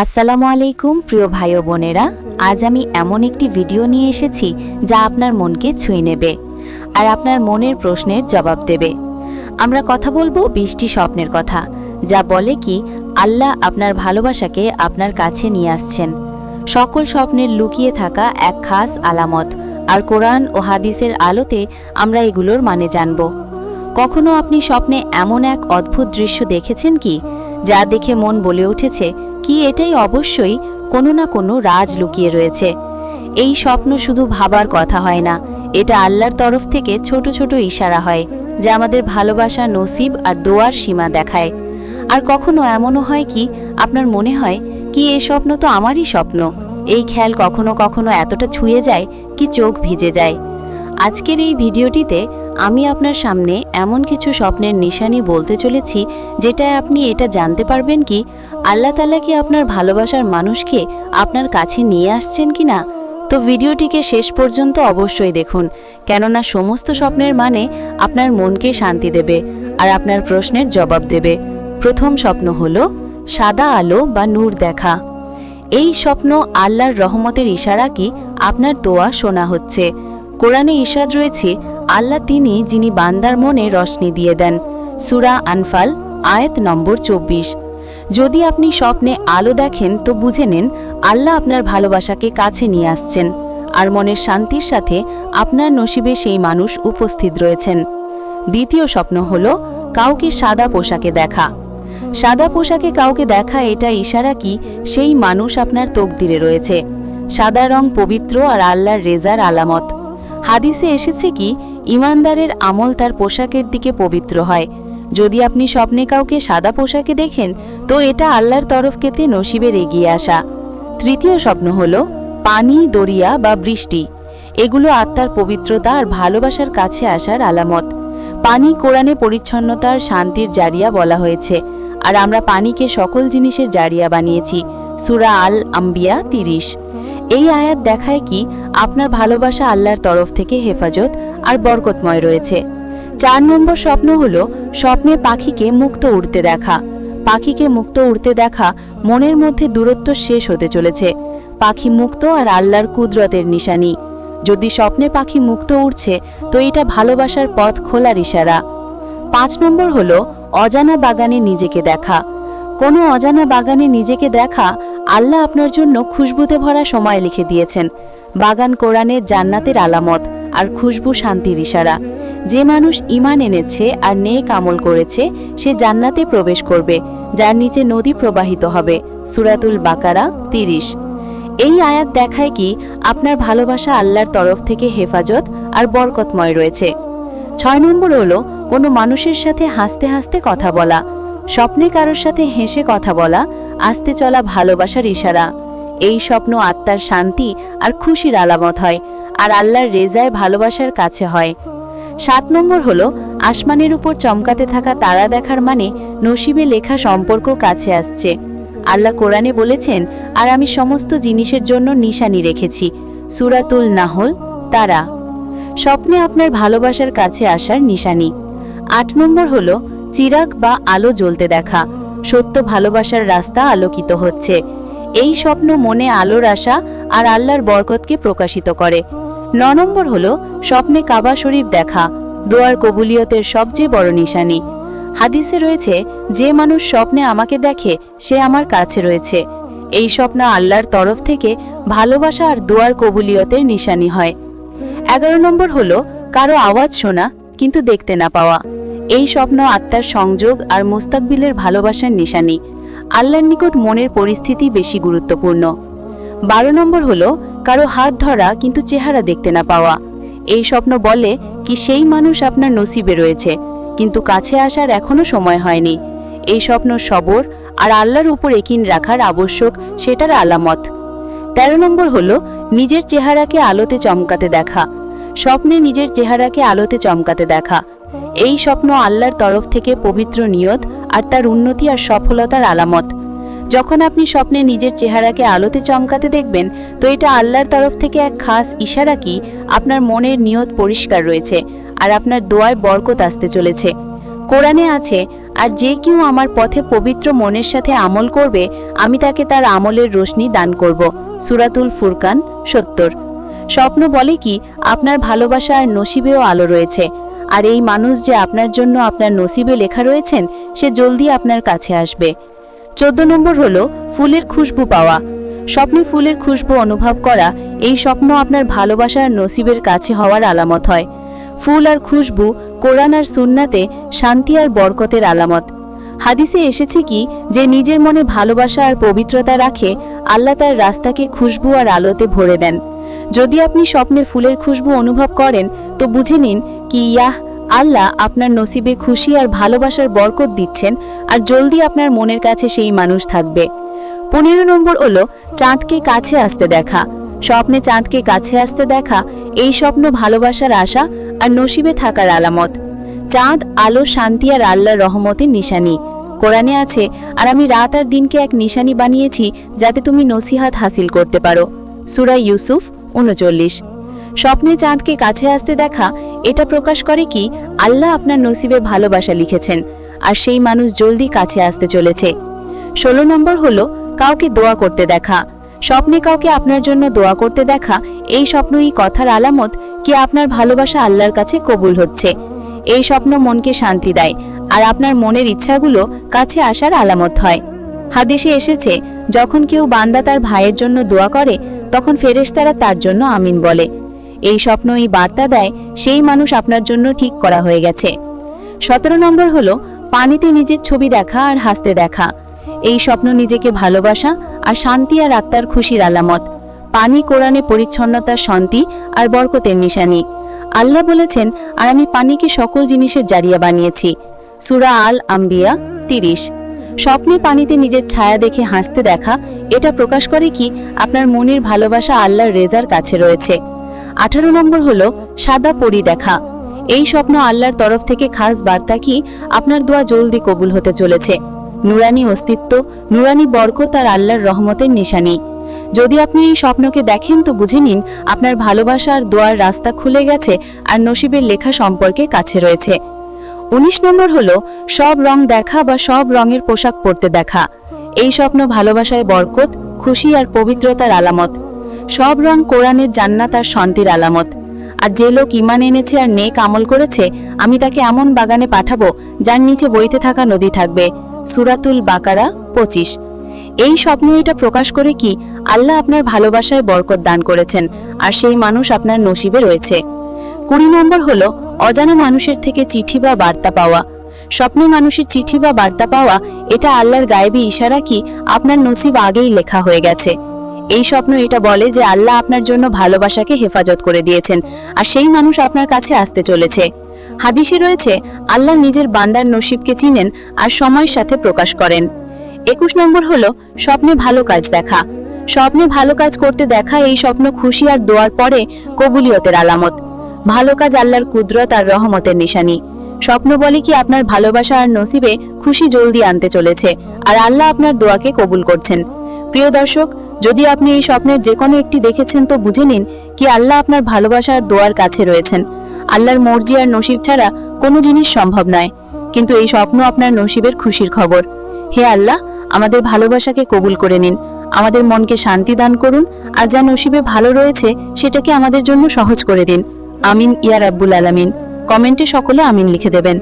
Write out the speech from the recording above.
আসসালামু আলাইকুম, প্রিয় ভাই ও বোনেরা। আজ আমি এমন একটি ভিডিও নিয়ে এসেছি যা আপনার মনকে ছুঁয়ে নেবে আর আপনার মনের প্রশ্নের জবাব দেবে। আমরা কথা বলব বৃষ্টি স্বপ্নের কথা, যা বলে কি, আল্লাহ আপনার ভালোবাসাকে আপনার কাছে নিয়ে আসছেন। সকল স্বপ্নের লুকিয়ে থাকা এক খাস আলামত, আর কোরআন ও হাদিসের আলোতে আমরা এগুলোর মানে জানব। কখনো আপনি স্বপ্নে এমন এক অদ্ভুত দৃশ্য দেখেছেন কি, যা দেখে মন বলে উঠেছে? কি এটাই অবশ্যই কোনো না কোনো রাজ লুকিয়ে রয়েছে। এই স্বপ্ন শুধু ভাবার কথা হয় না, এটা আল্লাহর তরফ থেকে ছোট ছোট ইশারা হয়, যা আমাদের ভালোবাসা, নসিব আর দোয়ার সীমা দেখায়। আর কখনো এমনও হয় কি, আপনার মনে হয় কি এ স্বপ্ন তো আমারই স্বপ্ন? এই খেয়াল কখনো কখনো এতটা ছুঁয়ে যায় কি চোখ ভিজে যায়। আজকের এই ভিডিওটিতে আমি আপনার সামনে এমন কিছু স্বপ্নের নিশানি বলতে চলেছি যেটায় আপনি এটা জানতে পারবেন কি, আল্লাহ তালা কি আপনার ভালোবাসার মানুষকে আপনার কাছে নিয়ে আসছেন কি না? তো ভিডিওটিকে শেষ পর্যন্ত অবশ্যই দেখুন, কেননা সমস্ত স্বপ্নের মানে আপনার মনকে শান্তি দেবে আর আপনার প্রশ্নের জবাব দেবে। প্রথম স্বপ্ন হল সাদা আলো বা নূর দেখা। এই স্বপ্ন আল্লাহর রহমতের ইশারা কি আপনার দোয়া শোনা হচ্ছে। কোরআনে ইশাদ রয়েছে আল্লাহ তিনি, যিনি বান্দার মনে রশনি দিয়ে দেন। সুরা আনফাল, আয়াত নম্বর চব্বিশ। যদি আপনি স্বপ্নে আলো দেখেন, তো বুঝে নেন, আল্লাহ আপনার ভালোবাসাকে কাছে নিয়ে আসছেন। আর মনের শান্তির সাথে আপনার নসিবে সেই মানুষ উপস্থিত রয়েছেন। দ্বিতীয় স্বপ্ন হল, কাউকে সাদা পোশাকে দেখা। সাদা পোশাকে কাউকে দেখা এটা ইশারা কি, সেই মানুষ আপনার তকদিরে রয়েছে। সাদা রং পবিত্র আর আল্লাহর রেজার আলামত। হাদিসে এসেছে কি ইমানদারের আমল তার পোশাকের দিকে পবিত্র হয়। যদি আপনি স্বপ্নে কাউকে সাদা পোশাকে দেখেন, তো এটা আল্লাহর তরফ কেতে নসিবের এগিয়ে আসা। তৃতীয় স্বপ্ন হল পানি, দরিয়া বা বৃষ্টি। এগুলো আত্মার পবিত্রতা আর ভালোবাসার কাছে আসার আলামত। পানি কোরআনে পরিচ্ছন্নতার শান্তির জারিয়া বলা হয়েছে। আর আমরা পানিকে সকল জিনিসের জারিয়া বানিয়েছি। সুরা আল আম্বিয়া তিরিশ। এই আয়াত দেখায় কি আপনার ভালোবাসা আল্লাহর তরফ থেকে হেফাজত আর বরকতময় রয়েছে। চার নম্বর স্বপ্ন হল স্বপ্নে পাখিকে মুক্ত উড়তে দেখা। পাখিকে মুক্ত উড়তে দেখা মনের মধ্যে দূরত্ব শেষ হতে চলেছে। পাখি মুক্ত আর আল্লাহর কুদরতের নিশানি। যদি স্বপ্নে পাখি মুক্ত উড়ছে, তো এটা ভালোবাসার পথ খোলার ইশারা। পাঁচ নম্বর হল অজানা বাগানে নিজেকে দেখা। কোনো অজানা বাগানে নিজেকে দেখা আল্লাহ আপনার জন্য খুশবুতে ভরা সময় লিখে দিয়েছেন। বাগান কোরআনে জান্নাতের আলামত আর খুশবু শান্তির ইশারা। যে মানুষ ইমান এনেছে আর নেক আমল করেছে, সে জান্নাতে প্রবেশ করবে, যার নিচে নদী প্রবাহিত হবে। সুরাতুল বাকারা তিরিশ। এই আয়াত দেখায় কি আপনার ভালোবাসা আল্লাহর তরফ থেকে হেফাজত আর বরকতময় রয়েছে। ছয় নম্বর হলো কোনো মানুষের সাথে হাসতে হাসতে কথা বলা। স্বপ্নে কারোর সাথে হেসে কথা বলা, আস্তে চলা ভালোবাসার ইশারা। এই স্বপ্ন আত্মার শান্তি আর খুশির আলামত হয়, আর আল্লাহর রেজায় ভালোবাসার কাছে হয়। সাত নম্বর হলো, আসমানের উপর চমকাতে থাকা তারা দেখার মানে নসিবে লেখা সম্পর্ক কাছে আসছে। আল্লাহ কোরআনে বলেছেন, আর আমি সমস্ত জিনিসের জন্য নিশানি রেখেছি। সুরাতুল নাহল, তারা। স্বপ্নে আপনার ভালোবাসার কাছে আসার নিশানি। আট নম্বর হলো চিরাগ বা আলো জ্বলতে দেখা। সত্য ভালোবাসার রাস্তা আলোকিত হচ্ছে। এই স্বপ্ন মনে আলোর আশা আর আল্লাহর বরকতকে প্রকাশিত করে। ন নম্বর হল, স্বপ্নে কাবা শরীফ দেখা, দোয়ার কবুলিয়তের সবচেয়ে বড় নিশানি। হাদিসে রয়েছে, যে মানুষ স্বপ্নে আমাকে দেখে, সে আমার কাছে রয়েছে। এই স্বপ্ন আল্লাহর তরফ থেকে ভালোবাসা আর দোয়ার কবুলিয়তের নিশানি হয়। এগারো নম্বর হলো, কারও আওয়াজ শোনা, কিন্তু দেখতে না পাওয়া। এই স্বপ্ন, আত্মার সংযোগ আর মোস্তাকবিলের ভালোবাসার নিশানি। আল্লাহর নিকট মনের পরিস্থিতি বেশি গুরুত্বপূর্ণ। বারো নম্বর হলো, কারও হাত ধরা কিন্তু চেহারা দেখতে না পাওয়া। এই স্বপ্ন বলে কি সেই মানুষ আপনার নসিবে রয়েছে, কিন্তু কাছে আসার এখনও সময় হয়নি। এই স্বপ্ন সবর আর আল্লাহর উপর একিন রাখার আবশ্যক, সেটার আলামত। তেরো নম্বর হলো, নিজের চেহারাকে আলোতে চমকাতে দেখা। স্বপ্নে নিজের চেহারাকে আলোতে চমকাতে দেখা। এই স্বপ্ন আল্লাহর তরফ থেকে পবিত্র নিয়ত আর তার উন্নতি আর সফলতার আলামত। যখন আপনি স্বপ্নে নিজের চেহারাকে আলোতে চমকাতে দেখবেন, তো এটা আল্লাহর তরফ থেকে এক খাস ইশারা কি? আপনার মনের নিয়ত পরিষ্কার রয়েছে আর আপনার দোয়ায় বরকত আসতে চলেছে। কোরআনে আছে, আর যে কেউ আমার পথে পবিত্র মনের সাথে আমল করবে, আমি তাকে তার আমলের রোশনি দান করব। সুরাতুল ফুরকান সত্তর। স্বপ্ন বলে কি, আপনার ভালোবাসা আর নসিবেও আলো রয়েছে। আর এই মানুষ যে আপনার জন্য আপনার নসিবে লেখা রয়েছেন, সে জলদি আপনার কাছে আসবে। চোদ্দ নম্বর হল, ফুলের খুশবু পাওয়া। স্বপ্নে ফুলের খুশবু অনুভব করা, এই স্বপ্ন আপনার ভালোবাসা আর নসিবের কাছে হওয়ার আলামত হয়। ফুল আর খুশবু, কোরআন আর সুন্নাতে শান্তি আর বরকতের আলামত। হাদিসে এসেছে কি, যে নিজের মনে ভালোবাসা আর পবিত্রতা রাখে, আল্লাহ তার রাস্তাকে খুশবু আর আলোতে ভরে দেন। যদি আপনি স্বপ্নে ফুলের খুশবু অনুভব করেন, তো বুঝে নিন কি ইয়াহ, আল্লাহ আপনার নসিবে খুশি আর ভালোবাসার বরকত দিচ্ছেন আর জলদি আপনার মনের কাছে সেই মানুষ থাকবে। পনেরো নম্বর হলো চাঁদকে কাছে আসতে দেখা। স্বপ্নে চাঁদকে কাছে আসতে দেখা, এই স্বপ্ন ভালোবাসার আশা আর নসিবে থাকার আলামত। চাঁদ, আলো, শান্তি আর আল্লাহর রহমতের নিশানি। কোরআনে আছে, আর আমি রাত আর দিনকে এক নিশানি বানিয়েছি যাতে তুমি নসিহাত হাসিল করতে পারো। সুরা ইউসুফ উনচল্লিশ। স্বপ্নে চাঁদকে কাছে আসতে দেখা, এটা প্রকাশ করে কি, আল্লাহ আপনার নসিবে ভালোবাসা লিখেছেন, আর সেই মানুষ জলদি কাছে আসতে চলেছে। ষোলো নম্বর হলো, কাউকে দোয়া করতে দেখা। স্বপ্নে কাউকে আপনার জন্য দোয়া করতে দেখা, এই স্বপ্নই কথার আলামত কি আপনার ভালোবাসা আল্লাহর কাছে কবুল হচ্ছে। এই স্বপ্ন মনকে শান্তি দেয়, আর আপনার মনের ইচ্ছাগুলো কাছে আসার আলামত হয়। হাদিসে এসেছে, যখন কেউ বান্দা তার ভাইয়ের জন্য দোয়া করে তখন ফেরেশতারা তার জন্য আমিন বলে, এই স্বপ্ন এই বার্তা দেয়, সেই মানুষ আপনার জন্য ঠিক করা হয়ে গেছে। সতেরো নম্বর হলো, পানিতে নিজের ছবি দেখা আর হাসতে দেখা। এই স্বপ্ন নিজেকে ভালোবাসা আর শান্তি আর আত্মার খুশির আলামত। পানি কোরআনে পরিচ্ছন্নতার শান্তি আর বরকতের নিশানি। আল্লাহ বলেছেন, আর আমি পানিকে সকল জিনিসের জারিয়া বানিয়েছি। সুরা আল আম্বিয়া তিরিশ। স্বপ্নে পানিতে নিজের ছায়া দেখে হাসতে দেখা, এটা প্রকাশ করে কি আপনার মনের ভালোবাসা আল্লাহর রেজার কাছে রয়েছে। আঠারো নম্বর হলো, সাদা পরি দেখা। এই স্বপ্ন আল্লাহর তরফ থেকে খাস বার্তা কি আপনার দোয়া জলদি কবুল হতে চলেছে। নুরানি অস্তিত্ব, নুরানি বরকত আর আল্লাহর রহমতের নিশানি। যদি আপনি এই স্বপ্নকে দেখেন তো বুঝে নিন, আপনার ভালোবাসা আর দোয়ার রাস্তা খুলে গেছে আর নসিবের লেখা সম্পর্কে কাছে রয়েছে। উনিশ নম্বর হলো, সব রং দেখা বা সব রঙের পোশাক পরতে দেখা। এই স্বপ্ন ভালোবাসায় বরকত, খুশি আর পবিত্রতার আলামত। সব রং কোরআনের জান্নাত আর শান্তির আলামত। আর যে লোক ইমান এনেছে আর নেক আমল করেছে, আমি তাকে এমন বাগানে পাঠাবো, যার নিচে বইতে থাকা নদী থাকবে। সুরাতুল বাকারা পঁচিশ। এই স্বপ্ন এটা প্রকাশ করে কি, আল্লাহ আপনার ভালোবাসায় বরকত দান করেছেন, আর সেই মানুষ আপনার নসিবে রয়েছে। কুড়ি নম্বর হলো, অজানা মানুষের থেকে চিঠি বা বার্তা পাওয়া। স্বপ্নে মানুষের চিঠি বা বার্তা পাওয়া, এটা আল্লাহর গায়েবী ইশারা কি আপনার নসিব আগেই লেখা হয়ে গেছে। এই স্বপ্ন এটা বলে যে আল্লাহ আপনার জন্য ভালোবাসাকে হেফাজত করে দিয়েছেন, আর সেই মানুষ আপনার কাছে আসতে চলেছে। হাদিসে রয়েছে, আল্লাহ নিজের বান্দার নসিবকে চিনেন আর সময়ের সাথে প্রকাশ করেন। একুশ নম্বর হলো, স্বপ্নে ভালো কাজ দেখা। স্বপ্নে ভালো কাজ করতে দেখা এই স্বপ্ন খুশি আর দোয়ার পরে কবুলিয়তের আলামত। ভালো কাজ আল্লাহর কুদরত আর রহমতের নিশানি। স্বপ্ন বলে কি আপনার ভালোবাসা আর নসিবে খুশি জলদি আনতে চলেছে, আর আল্লাহ আপনার দোয়াকে কবুল করছেন। প্রিয় দর্শক, যদি আপনি এই স্বপ্নের যে কোনো একটি দেখেছেন তো বুঝে নিন কি আল্লাহ আপনার ভালোবাসা আর দোয়ার কাছে রয়েছেন। আল্লাহর মর্জি আর নসিব ছাড়া কোনো জিনিস সম্ভব নয়, কিন্তু এই স্বপ্ন আপনার নসিবের খুশির খবর। হে আল্লাহ, আমাদের ভালোবাসাকে কবুল করে নিন, আমাদের মনকে শান্তি দান করুন, আর যা নসিবে ভালো রয়েছে সেটাকে আমাদের জন্য সহজ করে দিন। আমিন ইয়ার রাব্বুল আলামিন। কমেন্টে সকলে আমিন লিখে দেবেন।